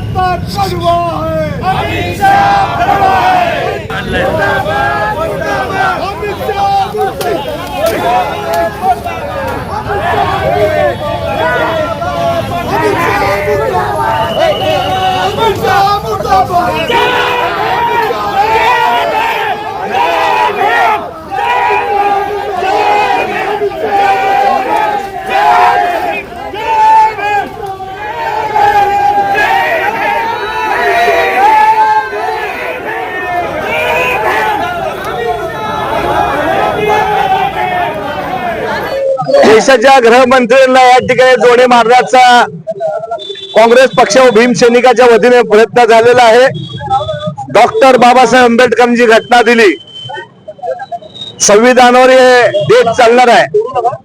रास्ता कड़वा है अमित शाह कड़वा है मुर्दाबाद मुर्दाबाद अमित शाह मुर्दाबाद अमित शाह मुर्दाबाद देशाच्या गृहमंत्र्यांना या ठिकाणी जोडे मारण्याचा काँग्रेस पक्ष व भीमसैनिकाच्या वतीने प्रयत्न झालेला आहे. डॉक्टर बाबासाहेब आंबेडकरांची घटना दिली. संविधानावर हे देश चालणार आहे.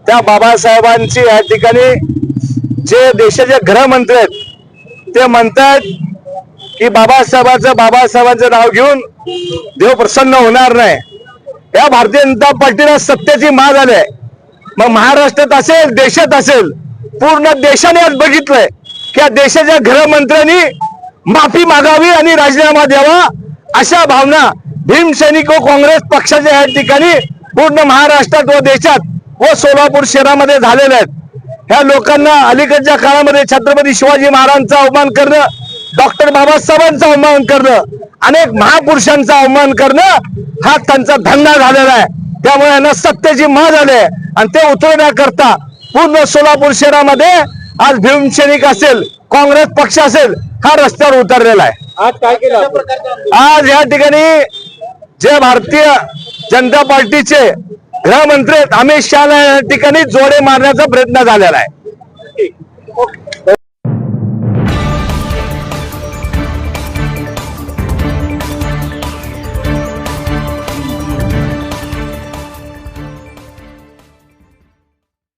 त्या बाबासाहेबांची या ठिकाणी जे देशाचे गृहमंत्री आहेत ते म्हणतात की बाबासाहेबांचं बाबासाहेबांचं नाव घेऊन देव प्रसन्न होणार नाही. या भारतीय जनता पार्टीला सत्तेची मा झाली आहे. मग महाराष्ट्रात असेल देशात असेल पूर्ण देशाने आज बघितलंय की या देशाच्या गृहमंत्र्यांनी माफी मागावी आणि राजीनामा द्यावा अशा भावना भीमसैनिक व काँग्रेस पक्षाच्या या ठिकाणी पूर्ण महाराष्ट्रात व देशात व सोलापूर शहरामध्ये झालेल्या आहेत. ह्या लोकांना अलीकडच्या काळामध्ये छत्रपती शिवाजी महाराजांचा अवमान करणं डॉक्टर बाबासाहेबांचा अवमान करणं अनेक महापुरुषांचा अवमान करणं हा त्यांचा धंदा झालेला आहे. त्यामुळे यांना सत्तेची मह झाली आणि ते उतरवण्याकरता पूर्ण सोलापूर शहरामध्ये आज भीमसैनिक असेल काँग्रेस पक्ष असेल हा रस्त्यावर उतरलेला आहे. आज काय केलं आपण? आज या ठिकाणी जे भारतीय जनता पार्टीचे गृहमंत्री अमित शहा या ठिकाणी जोडे मारण्याचा प्रयत्न झालेला आहे.